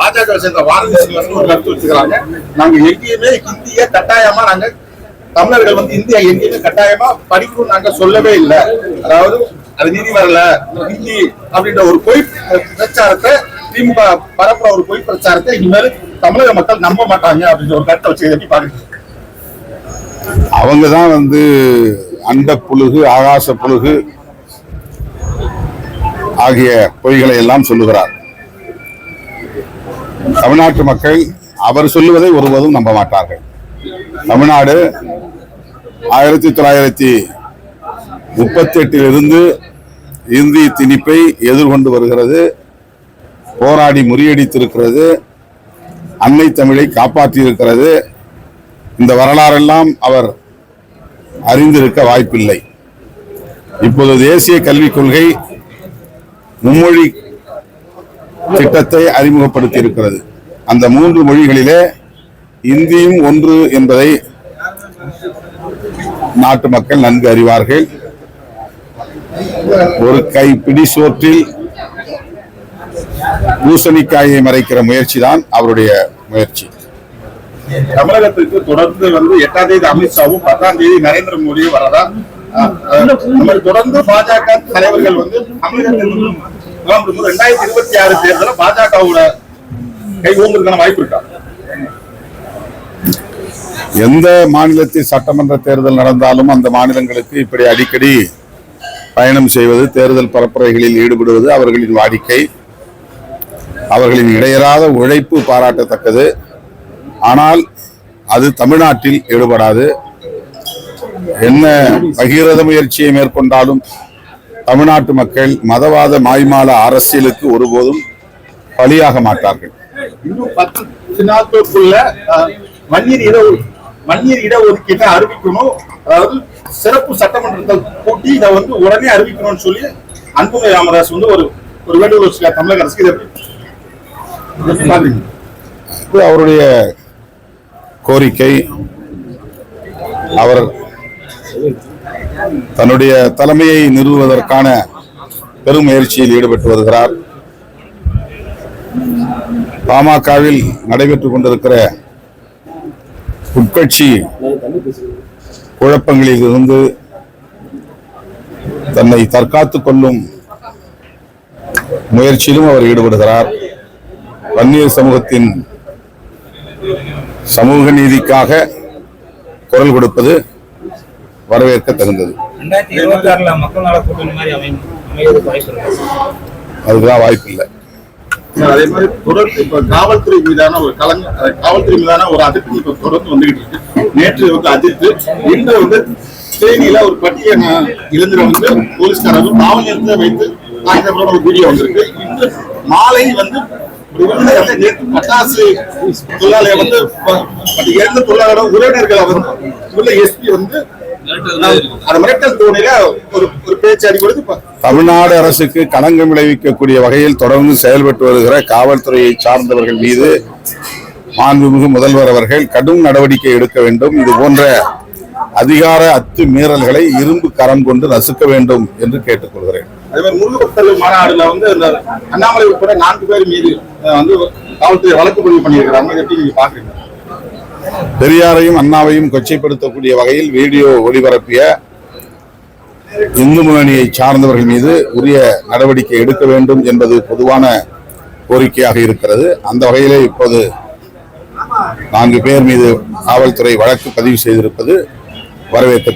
பாஜக சேர்ந்த வாரதி சீனிவாசன் ஒரு கருத்து வச்சுக்கிறாங்க. நாங்க எங்கேயுமே ஹிந்திய கட்டாயமா நாங்க தமிழர்கள் வந்து இந்தியா எங்கேயுமே கட்டாயமா படிக்கணும் நாங்க சொல்லவே இல்லை. அதாவது அது நீதி வரல ஹிந்தி அப்படின்ற ஒரு பொய் பிரச்சாரத்தை திமுக பரப்புற ஒரு பொய் பிரச்சாரத்தை இனிமேல் தமிழக மக்கள் நம்ப மாட்டாங்க அப்படின்ற ஒரு கருத்தை வச்சு எப்படி பாருங்க. அவங்க தான் வந்து அண்ட புழுகு ஆகாச புழுகு ஆகிய பொய்களை எல்லாம் சொல்லுகிறார். தமிழ்நாட்டு மக்கள் அவர் சொல்லுவதை ஒருபோதும் நம்ப மாட்டார்கள். தமிழ்நாடு ஆயிரத்தி தொள்ளாயிரத்தி முப்பத்தி எட்டிலிருந்து இந்தி திணிப்பை எதிர்கொண்டு வருகிறது. போராடி முறியடித்திருக்கிறது. அன்னை தமிழை காப்பாற்றியிருக்கிறது. இந்த வரலாறெல்லாம் அவர் அறிந்திருக்க வாய்ப்பில்லை. இப்போது தேசிய கல்விக் கொள்கை மும்மொழி திட்டத்தை அறிமுகப்படுத்தி இருக்கிறது அந்த மூன்று மொழிகளிலே இந்தியும் ஒன்று என்பதை நாட்டு மக்கள் நன்கு அறிவார்கள். ஒரு கை பிடி சோற்றில் பூசணிக்காயை மறைக்கிற முயற்சி தான் அவருடைய முயற்சி. தமிழகத்துக்கு தொடர்ந்து வந்து எட்டாம் தேதி அமித்ஷாவும் பத்தாம் தேதி நரேந்திர மோடியும் வரதா தொடர்ந்து பாஜக தலைவர்கள் வந்து தமிழகத்தில் வந்து ரெண்டாயிரத்தி இருபத்தி ஆறு தேர்தலில் பாஜகவோட கை ஓங்குறதுக்கான வாய்ப்பு இருக்கா? எந்த மாநிலத்தில் சட்டமன்ற தேர்தல் நடந்தாலும் அந்த மாநிலங்களுக்கு இப்படி அடிக்கடி பயணம் செய்வது தேர்தல் பரப்புரைகளில் ஈடுபடுவது அவர்களின் வாடிக்கை அவர்களின் இடையறாத உழைப்பு பாராட்டத்தக்கது. ஆனால் அது தமிழ்நாட்டில் ஈடுபடாது. என்ன பகிரத முயற்சியை மேற்கொண்டாலும் தமிழ்நாட்டு மக்கள் மதவாத மாய்மால அரசியலுக்கு ஒருபோதும் பலியாக மாட்டார்கள். இன்னும் பத்து நாட்களுக்குள்ள மண்ணிர் இட மண்ணிர் இட ஒதுக்கீட்டை அறிவிக்கணும். அதாவது சிறப்பு சட்டமன்றத்தை கூட்டி இதை வந்து உடனே அறிவிக்கணும்னு சொல்லி அன்புமணி ராமதாஸ் வந்து ஒரு ஒரு வேண்டுகோள் வச்சுருக்கார் தமிழக அரசுக்கு? இது அவருடைய கோரிக்கை. அவர் தன்னுடைய தலைமையை நிறுவுவதற்கான பெரும் முயற்சியில் ஈடுபட்டு வருகிறார். பாமகவில் நடைபெற்றுக் கொண்டிருக்கிற உட்கட்சி குழப்பங்களில் இருந்து தன்னை தற்காத்துக் கொள்ளும் முயற்சியிலும் அவர் ஈடுபடுகிறார். வன்னியர் சமூகத்தின் சமூக நீதிக்காக குரல் கொடுப்பது வாய்ப்பு இருக்கு? அதுதான் வாய்ப்பில்லை சார், அதே மாதிரி தொடர்ந்து இப்ப காவல்துறை மீதான ஒரு கலங்க காவல்துறை மீதான ஒரு அதிருப்தி இப்ப தொடர்ந்து வந்துகிட்டு இருக்கு. நேற்று வந்து அதிர்த்து இன்று வந்து தேனியில ஒரு பட்டிய இளைஞரை வந்து போலீஸ்காரர்கள் காவல் நிலையத்தை வைத்து தாக்கினதோட ஒரு வீடியோ வந்திருக்கு. இன்று மாலை வந்து நேற்று பட்டாசு தொழிலாளியை வந்து இறந்த தொழிலாளரோட உறவினர்களை வந்து உள்ள எஸ்பி வந்து அந்த மிரட்டல் தோணில ஒரு ஒரு பேச்சு தமிழ்நாடு அரசுக்கு களங்கம் விளைவிக்கக்கூடிய வகையில் தொடர்ந்து செயல்பட்டு வருகிற காவல்துறையை சார்ந்தவர்கள் மீது மாண்புமிகு முதல்வர் அவர்கள் கடும் நடவடிக்கை எடுக்க வேண்டும். இது போன்ற அதிகார அத்து மீறல்களை இரும்பு கரம் கொண்டு நசுக்க வேண்டும் என்று கேட்டுக்கொள்கிறேன். அதே மாதிரி முருகப்பத்தல் மாநாடுல வந்து அண்ணாமலை உட்பட நான்கு பேர் மீது வந்து காவல்துறை வழக்கு பதிவு பண்ணியிருக்கிறாங்க இதை எப்படி நீங்க பாக்குறீங்க பெரியாரையும் அண்ணாவையும் கொச்சைப்படுத்தக்கூடிய வகையில் வீடியோ ஒளிபரப்பிய இந்து முன்னணியை சார்ந்தவர்கள் மீது உரிய நடவடிக்கை எடுக்க வேண்டும் என்பது பொதுவான கோரிக்கையாக இருக்கிறது. அந்த வகையிலே இப்போது நான்கு பேர் மீது காவல்துறை வழக்கு பதிவு செய்திருப்பது வரவேற்க